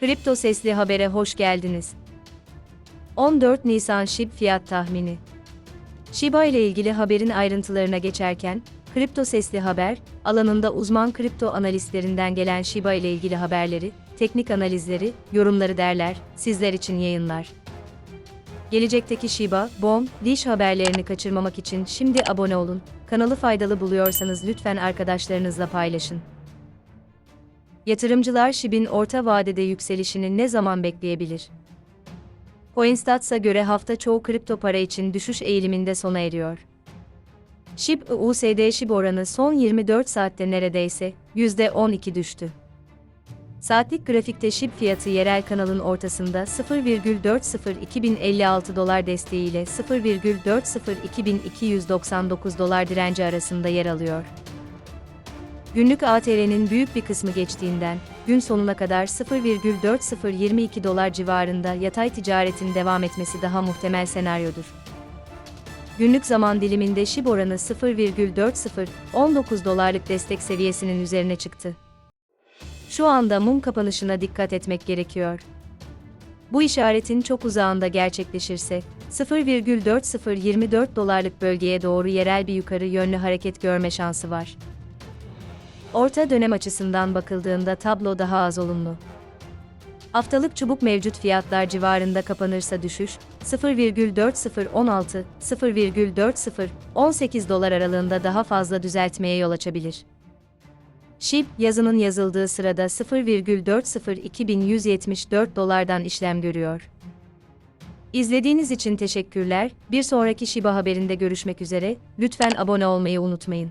Kripto Sesli Haber'e hoş geldiniz. 14 Nisan SHIB fiyat tahmini. Shiba ile ilgili haberin ayrıntılarına geçerken, Kripto Sesli Haber, alanında uzman kripto analistlerinden gelen Shiba ile ilgili haberleri, teknik analizleri, yorumları derler, sizler için yayınlar. Gelecekteki Shiba, BOM, Dish haberlerini kaçırmamak için şimdi abone olun. Kanalı faydalı buluyorsanız lütfen arkadaşlarınızla paylaşın. Yatırımcılar SHIB'in orta vadede yükselişini ne zaman bekleyebilir? Coinstats'a göre hafta çoğu kripto para için düşüş eğiliminde sona eriyor. SHIB USD SHIB oranı son 24 saatte neredeyse %12 düştü. Saatlik grafikte SHIB fiyatı yerel kanalın ortasında 0,402056 dolar desteğiyle 0,402299 dolar direnci arasında yer alıyor. Günlük ATR'nin büyük bir kısmı geçtiğinden, gün sonuna kadar 0,4022 dolar civarında yatay ticaretin devam etmesi daha muhtemel senaryodur. Günlük zaman diliminde SHIB oranı 0,4019 dolarlık destek seviyesinin üzerine çıktı. Şu anda mum kapanışına dikkat etmek gerekiyor. Bu işaretin çok uzağında gerçekleşirse, 0,4024 dolarlık bölgeye doğru yerel bir yukarı yönlü hareket görme şansı var. Orta dönem açısından bakıldığında tablo daha az olumlu. Haftalık çubuk mevcut fiyatlar civarında kapanırsa düşüş, 0,4016, 0,4018 dolar aralığında daha fazla düzeltmeye yol açabilir. SHIB, yazının yazıldığı sırada 0,402174 dolardan işlem görüyor. İzlediğiniz için teşekkürler. Bir sonraki Shiba haberinde görüşmek üzere. Lütfen abone olmayı unutmayın.